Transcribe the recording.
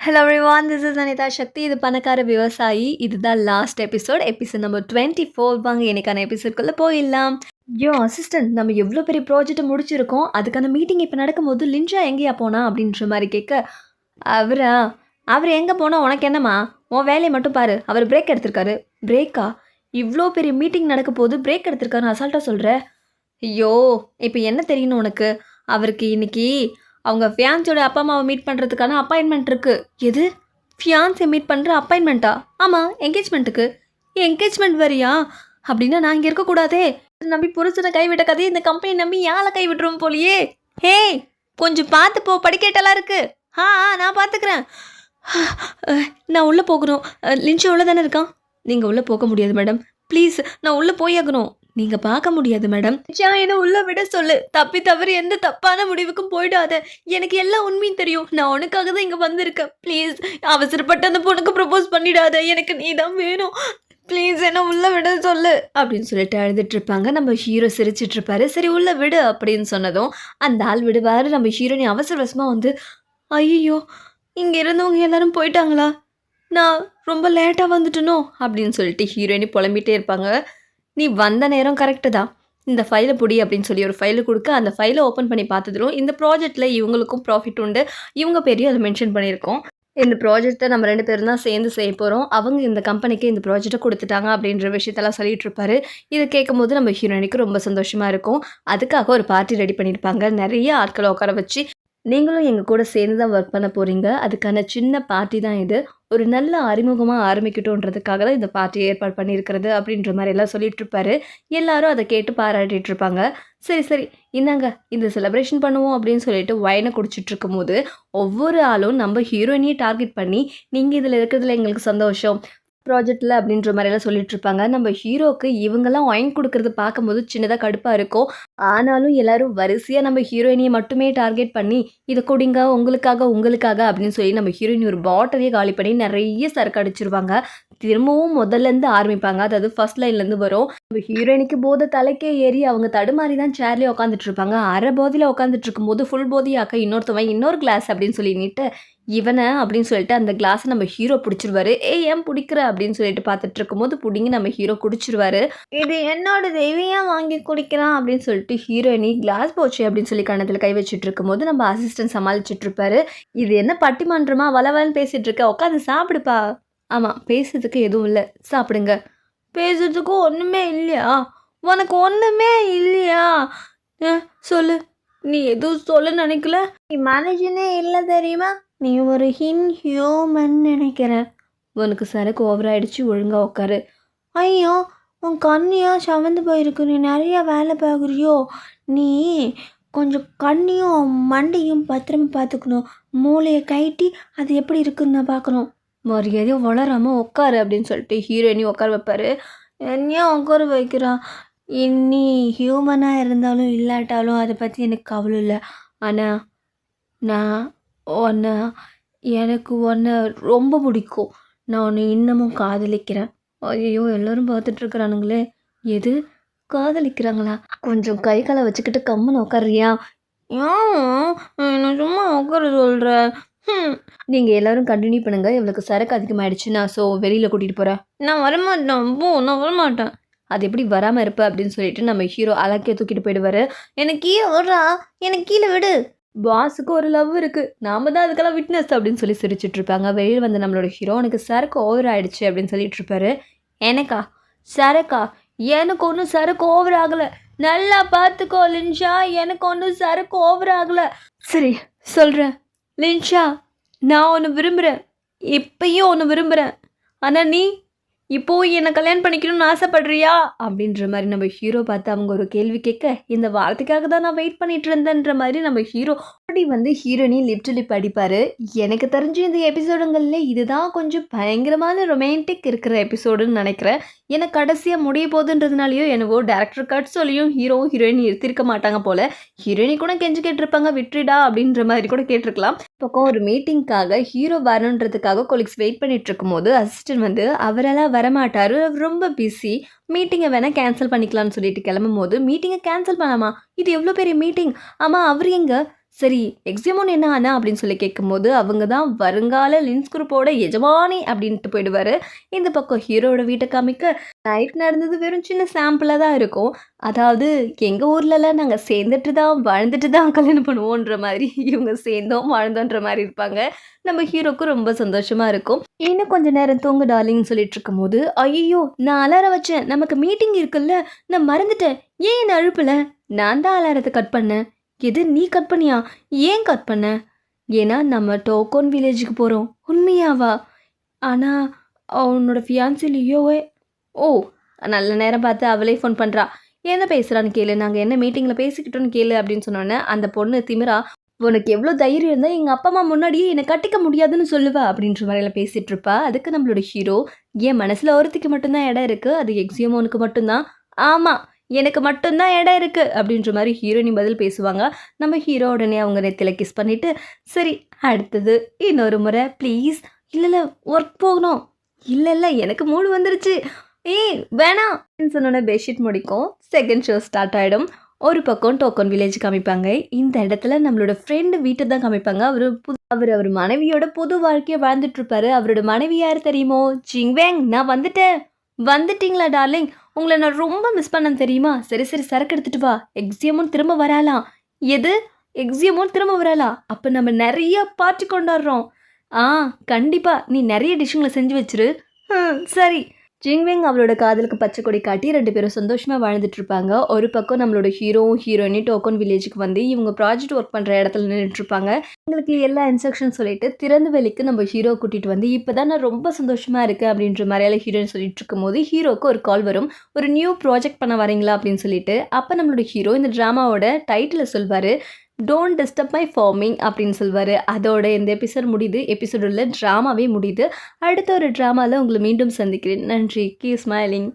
Hello everyone this is Anitha Sakthi இது பணக்கார விவசாயி. இதுதான் last episode episode number twenty four வாங்க எனக்கான எபிசோட்குள்ளே போயிடலாம். யோ அசிஸ்டன்ட் நம்ம எவ்வளோ பெரிய ப்ராஜெக்ட்டை முடிச்சிருக்கோம். அதுக்கான மீட்டிங் இப்போ நடக்கும்போது லிஞ்சா எங்கேயா போனா அப்படின்ற மாதிரி கேட்க அவரா? அவர் எங்கே போனால் உனக்கு என்னம்மா? உன் வேலையை மட்டும் பாரு. அவர் பிரேக் எடுத்திருக்காரு. பிரேக்கா இவ்வளோ பெரிய மீட்டிங் நடக்க போது பிரேக் எடுத்திருக்காருன்னு அசால்ட்டாக சொல்கிற ஐயோ இப்போ என்ன தெரியணும் உனக்கு? அவருக்கு இன்னைக்கு அவங்க ஃபியான்ஸோட அப்பா அம்மாவை மீட் பண்ணுறதுக்கான அப்பாயின்மெண்ட் இருக்குது எது? ஃபியான்ஸை மீட் பண்ணுற அப்பாயின்மெண்ட்டா ஆமாம் என்கேஜ்மெண்ட்டுக்கு என்கேஜ்மெண்ட் வரியா? அப்படின்னா நான் இங்கே இருக்கக்கூடாதே நம்பி புருஷனை கைவிட்ட கதையை இந்த கம்பெனி நம்பி யாரை கைவிட்டுரும் போலியே? ஹே கொஞ்சம் பார்த்து போ படிக்கட்டெல்லாம் இருக்குது ஆ ஆ, நான் பார்த்துக்கிறேன். நான் உள்ளே போகணும். லிஞ்சு உள்ள தானே இருக்கான்? நீங்கள் உள்ளே போக முடியாது மேடம். ப்ளீஸ் நான் உள்ளே போயாகணும். நீங்கள் பார்க்க முடியாது மேடம். என்ன உள்ள விட சொல்லு. தப்பி தவறி எந்த தப்பான முடிவுக்கும் போயிடாத. எனக்கு எல்லா உண்மையும் தெரியும். நான் உனக்காக தான் இங்கே வந்திருக்கேன். ப்ளீஸ் அவசரப்பட்டு அந்த பொண்ணுக்கு ப்ரப்போஸ் பண்ணிடாத. எனக்கு நீ தான் வேணும். ப்ளீஸ் என்ன உள்ள விட சொல்லு. அப்படின்னு சொல்லிட்டு அழுதுட்டு இருப்பாங்க. நம்ம ஹீரோ சிரிச்சிட்டு இருப்பாரு. சரி உள்ள விடு அப்படின்னு சொன்னதும் அந்த ஆள் விடுவாரு. நம்ம ஹீரோனி அவசர அவசரமாக வந்து ஐயோ இங்கே இருந்தவங்க எல்லாரும் போயிட்டாங்களா? நான் ரொம்ப லேட்டாக வந்துட்டனோ? அப்படின்னு சொல்லிட்டு ஹீரோயினி புலம்பிட்டே இருப்பாங்க. நீ வந்த நேரம் கரெக்டு தான். இந்த ஃபைலை புடி அப்படின்னு சொல்லி ஒரு ஃபைலை கொடுக்க அந்த ஃபைலை ஓப்பன் பண்ணி பார்த்ததிலும் இந்த ப்ராஜெக்ட்டில் இவங்களுக்கும் ப்ராஃபிட் உண்டு. இவங்க பேரையும் அதை மென்ஷன் பண்ணியிருக்கோம். இந்த ப்ராஜெக்ட்டை நம்ம ரெண்டு பேரும் தான் சேர்ந்து செய்ய போகிறோம் அவங்க இந்த கம்பெனிக்கு இந்த ப்ராஜெக்ட்டை கொடுத்துட்டாங்க அப்படின்ற விஷயத்தெல்லாம் சொல்லிட்டு இருப்பாரு. இதை கேட்கும்போது நம்ம ஹீரோயினுக்கு ரொம்ப சந்தோஷமாக இருக்கும். அதுக்காக ஒரு பார்ட்டி ரெடி பண்ணியிருப்பாங்க. நிறைய ஆட்களை உட்கார வச்சு நீங்களும் எங்கள் கூட சேர்ந்து தான் ஒர்க் பண்ண போகிறீங்க அதுக்கான சின்ன பார்ட்டி தான் இது. ஒரு நல்ல அறிமுகமாக ஆரம்பிக்கட்டும்ன்றதுக்காக தான் இந்த பார்ட்டி ஏற்பாடு பண்ணியிருக்கிறது அப்படின்ற மாதிரி எல்லாம் சொல்லிட்டு இருப்பாரு. எல்லாரும் அதை கேட்டு பாராட்டிட்டு இருப்பாங்க. சரி சரி. இந்தாங்க இந்த செலப்ரேஷன் பண்ணுவோம் அப்படின்னு சொல்லிட்டு வயனை குடிச்சிட்டு இருக்கும்போது ஒவ்வொரு ஆளும் நம்ம ஹீரோயினையே டார்கெட் பண்ணி நீங்கள் இதில் இருக்கிறதுல எங்களுக்கு சந்தோஷம் ப்ராஜெக்டில் அப்படின்ற மாதிரிலாம் சொல்லிட்டு இருப்பாங்க நம்ம ஹீரோக்கு இவங்கெல்லாம் ஒயின் கொடுக்கறது பார்க்கும்போது சின்னதாக கடுப்பாக இருக்கும். ஆனாலும் எல்லாரும் வரிசையாக நம்ம ஹீரோயினியை மட்டுமே டார்கெட் பண்ணி இதை கொடுங்க உங்களுக்காக உங்களுக்காக அப்படின்னு சொல்லி நம்ம ஹீரோயின் ஒரு பாட்டிலையே காலி பண்ணி நிறைய சரக்கு அடிச்சிருவாங்க. திரும்பவும் முதல்லேருந்து ஆரம்பிப்பாங்க. அதாவது ஃபர்ஸ்ட் லைன்லேருந்து வரும். நம்ம ஹீரோயினுக்கு போதை தலைக்கே ஏறி அவங்க தடுமாறி தான் சேர்லேயே உட்காந்துட்டு இருப்பாங்க. அரை போதையில் உட்காந்துட்டு இருக்கும்போது ஃபுல் போதியாக்க இன்னொருத்தவன் இன்னொரு கிளாஸ் அப்படின்னு சொல்லி நீட்டு இவனை அப்படின்னு சொல்லிட்டு அந்த கிளாஸை நம்ம ஹீரோ பிடிச்சிருவாரு. ஏ ஏன் பிடிக்கிற? அப்படின்னு சொல்லிட்டு பார்த்துட்டு இருக்கும்போது பிடிங்கி நம்ம ஹீரோ குடிச்சிருவாரு. இது என்னோட தெய்வியா வாங்கி குடிக்கிறான்? அப்படின்னு சொல்லிட்டு ஹீரோயினி கிளாஸ் போச்சு அப்படின்னு சொல்லி கணத்தில் கை வச்சுட்டு இருக்கும்போது நம்ம அசிஸ்டன்ட் சமாளிச்சுட்டு இருப்பாரு இது என்ன பட்டிமன்றமா வளவலன்னு பேசிட்டு இருக்க உட்காந்து சாப்பிடுப்பா. ஆமாம் பேசுறதுக்கு எதுவும் இல்லை. சாப்பிடுங்க. பேசுறதுக்கு ஒன்றுமே இல்லையா? உனக்கு ஒன்றுமே இல்லையா? சொல்லு. நீ எதுவும் சொல்ல நினைக்கல? நீ மனுஷனே இல்லை தெரியுமா? நீ ஒரு ஹின் ஹியூமன் நினைக்கிறேன் உனக்கு சரக்கு ஓவராயிடுச்சு ஒழுங்காக உட்காரு ஐயோ உன் கண்ணியா சவந்து போயிருக்கு. நீ நிறையா வேலை பார்க்குறியோ நீ கொஞ்சம் கண்ணியும் மண்டையும் பத்திரமா பார்த்துக்கணும் மூளையை கைட்டி அது எப்படி இருக்குன்னு நான் பார்க்கணும் மரியாதையும் வளராமல் உட்காரு அப்படின்னு சொல்லிட்டு ஹீரோயினையும் உட்கார வைப்பாரு. என்னையா உட்கார வைக்கிறா? இன்னி ஹியூமனாக இருந்தாலும் இல்லாட்டாலும் அதை பற்றி எனக்கு கவலை இல்லை. ஆனால் நான் உன்னை எனக்கு உன்னை ரொம்ப பிடிக்கும். நான் உன்னை இன்னமும் காதலிக்கிறேன். ஐயோ எல்லோரும் பார்த்துட்டு இருக்கிறானுங்களே எது? காதலிக்கிறாங்களா? கொஞ்சம் கை காலை வச்சுக்கிட்டு கம்முன்னு உட்காரியா ஏன்? சும்மா உட்கார சொல்கிற நீங்கள் எல்லாரும் கண்டினியூ பண்ணுங்கள் இவளுக்கு சரக்கு அதிகமாகிடுச்சுன்னா ஸோ வெளியில் கூட்டிகிட்டு போகிறேன் நான் வரமாட்டேன். போ நான் வரமாட்டேன். அது எப்படி வராமல் இருப்ப அப்படின்னு சொல்லிட்டு நம்ம ஹீரோ அலக்கிய தூக்கிட்டு போயிடுவாரு. எனக்கு கீழே விடுறா. எனக்கு கீழே விடு. பாஸுக்கு ஒரு லவ் இருக்குது நாம தான் அதுக்கெல்லாம் விட்னஸ் அப்படின்னு சொல்லி சிரிச்சிட்டு இருப்பாங்க. வெளியில் வந்து நம்மளோட ஹீரோனுக்கு சரக்கு ஓவர் ஆயிடுச்சு அப்படின்னு சொல்லிட்டு இருப்பாரு. எனக்கா? சரக்கா? எனக்கு ஒன்றும் சரக்கு ஓவர் ஆகலை. நல்லா பார்த்துக்கோ லின்ஷா. எனக்கு ஒன்றும் சரக்கு ஓவர் ஆகலை. சரி சொல்கிறேன் லின்ஷா நான் ஒன்று விரும்புகிறேன் இப்பயும் ஒன்று விரும்புகிறேன் ஆனால் நீ இப்போ என்னை கல்யாணம் பண்ணிக்கணும்னு ஆசைப்படுறியா? அப்படின்ற மாதிரி நம்ம ஹீரோ பார்த்து அவங்க ஒரு கேள்வி கேட்க இந்த வார்த்தைக்காக தான் நான் வெயிட் பண்ணிட்டு இருந்தேன்ற மாதிரி நம்ம ஹீரோ அப்படி வந்து ஹீரோனி லிப் லிப் அடிப்பார்? எனக்கு தெரிஞ்ச இந்த எபிசோடுங்களில் இதுதான் கொஞ்சம் பயங்கரமான ரொமான்டிக் இருக்கிற எபிசோடுன்னு நினைக்கிறேன். ஏன்னா கடைசியாக முடிய போதுன்றதுனாலையோ என்னவோ டேரக்டர் கட் சொல்லியும் ஹீரோவும் ஹீரோயின் நிறுத்திருக்க மாட்டாங்க போல. ஹீரோயினி கூட கெஞ்சு கேட்டிருப்பாங்க விட்டுடா அப்படின்ற மாதிரி கூட கேட்டிருக்கலாம். பக்கம் ஒரு மீட்டிங்க்காக ஹீரோ வரணுன்றதுக்காக கொலிக்ஸ் வெயிட் பண்ணிட்டு இருக்கும்போது அசிஸ்டன்ட் வந்து அவரெல்லாம் வரமாட்டார். ரொம்ப பிஸி மீட்டிங்கை வேணால் கேன்சல் பண்ணிக்கலாம்னு சொல்லிட்டு கிளம்பும் போது மீட்டிங்கை கேன்சல் பண்ணாமா இது எவ்வளோ பெரிய மீட்டிங் ஆமாம் அவர் எங்கே? சரி எக்ஸிமோன் என்ன ஆனா அப்படின்னு சொல்லி கேட்கும்போது அவங்க தான் வருங்கால லின்ஸ் குரூப்போட எஜமானி அப்படின்ட்டு போயிடுவாரு. இந்த பக்கம் ஹீரோட வீட்டை காமிக்க நைட் நடந்தது வெறும் சின்ன சாம்பிளாக தான் இருக்கும். அதாவது எங்கள் ஊர்லலாம் நாங்கள் சேர்ந்துட்டு தான் வாழ்ந்துட்டு தான் கல்யாணம் பண்ணுவோன்ற மாதிரி இவங்க சேர்ந்தோம் வாழ்ந்தோன்ற மாதிரி இருப்பாங்க. நம்ம ஹீரோக்கும் ரொம்ப சந்தோஷமாக இருக்கும். இன்னும் கொஞ்ச நேரம் தூங்கு டார்லிங்னு சொல்லிட்டு இருக்கும்போது ஐயோ நான் அலார வச்சேன். நமக்கு மீட்டிங் இருக்குல்ல. நான் மறந்துட்டேன். ஏன் என்ன அழுப்பல? நான் தான் அலாரத்தை கட் பண்ணேன். எது நீ கட் பண்ணியா? ஏன் கட் பண்ண? ஏன்னா நம்ம டோக்கோன் வில்லேஜுக்கு போகிறோம் உண்மையாவா? ஆனால் அவனோட ஃபியான்சி லியோவே ஓ நல்ல நேரம் பார்த்து அவளே ஃபோன் பண்ணுறா என்ன பேசுகிறான்னு கேளு. நாங்கள் என்ன மீட்டிங்கில் பேசிக்கிட்டோன்னு கேளு அப்படின்னு சொன்னோன்னே அந்த பொண்ணு திமிரா உனக்கு எவ்வளோ தைரியம் இருந்தால் எங்கள் அப்பா அம்மா முன்னாடியே என்னை கட்டிக்க முடியாதுன்னு சொல்லுவா அப்படின்ற மாதிரிலாம் பேசிகிட்டு இருப்பா. அதுக்கு நம்மளோட ஹீரோ என் மனசில் ஒருத்திக்கு மட்டும்தான் இடம் இருக்குது அது எக்ஸியமோனுக்கு மட்டும்தான். ஆமாம் எனக்கு மட்டும்தான் இடம் இருக்குது அப்படின்ற மாதிரி ஹீரோனி பதில் பேசுவாங்க. நம்ம ஹீரோ உடனே அவங்க நெத்தியில் கிஸ் பண்ணிவிட்டு சரி அடுத்தது இன்னொரு முறை ப்ளீஸ் இல்லை இல்லை ஒர்க் போகணும். இல்லை இல்லை எனக்கு மூடு வந்துருச்சு. ஏய் வேணாம் சொன்னோன்னே பெட்ஷீட் முடிக்கும். செகண்ட் ஷோ ஸ்டார்ட் ஆகிடும் ஒரு பக்கம் டோக்கன் வில்லேஜ் காமிப்பாங்க. இந்த இடத்துல நம்மளோட ஃப்ரெண்டு வீட்டை தான் காமிப்பாங்க. அவர் புது அவர் அவர் மனைவியோட புது வாழ்க்கையை வாழ்ந்துட்டு இருப்பாரு. அவரோட மனைவி யார் தெரியுமோ? ஜிங்வேங். நான் வந்துட்டேன். வந்துட்டீங்களா டார்லிங் உங்களை நான் ரொம்ப மிஸ் பண்ணேன் தெரியுமா? சரி சரி சரக்கு எடுத்துட்டு வா. எக்ஸியமும் திரும்ப வராலாம் எது? எக்ஸியமும் திரும்ப வராலாம் அப்போ நம்ம நிறைய பார்ட்டி கொண்டாடுறோம். ஆ கண்டிப்பாக நீ நிறைய டிஷ்ஷுங்களை செஞ்சு வச்சிரு. ம் சரி. ஜிங்விங் அவளோட காதலுக்கு பச்சை கொடி காட்டி ரெண்டு பேரும் சந்தோஷமாக வாழ்ந்துட்டு இருப்பாங்க. ஒரு பக்கம் நம்மளோட ஹீரோவும் ஹீரோயினும் டோக்கன் வில்லேஜுக்கு வந்து இவங்க ப்ராஜெக்ட் ஒர்க் பண்ணுற இடத்துல நின்றுட்டு இருப்பாங்க எங்களுக்கு எல்லா இன்ஸ்ட்ரக்ஷன் சொல்லிட்டு திறந்த வெளிக்கு நம்ம ஹீரோ கூட்டிகிட்டு வந்து இப்போ தான் நான் ரொம்ப சந்தோஷமாக இருக்கேன் அப்படின்ற மாதிரியால ஹீரோயின் சொல்லிட்டு இருக்கும்போது ஹீரோக்கு ஒரு கால் வரும். ஒரு நியூ ப்ராஜெக்ட் பண்ண வரீங்களா? அப்படின்னு சொல்லிட்டு அப்போ நம்மளோட ஹீரோ இந்த ட்ராமாவோட டைட்டில் சொல்வார். டோன்ட் டிஸ்டர்ப் மை ஃபார்மிங் அப்படின்னு சொல்வார். அதோட இந்த எபிசோட் முடியுது. எபிசோடில் ட்ராமாவே முடியுது. அடுத்த ஒரு ட்ராமாவில் உங்களை மீண்டும் சந்திக்கிறேன். நன்றி. Key smiling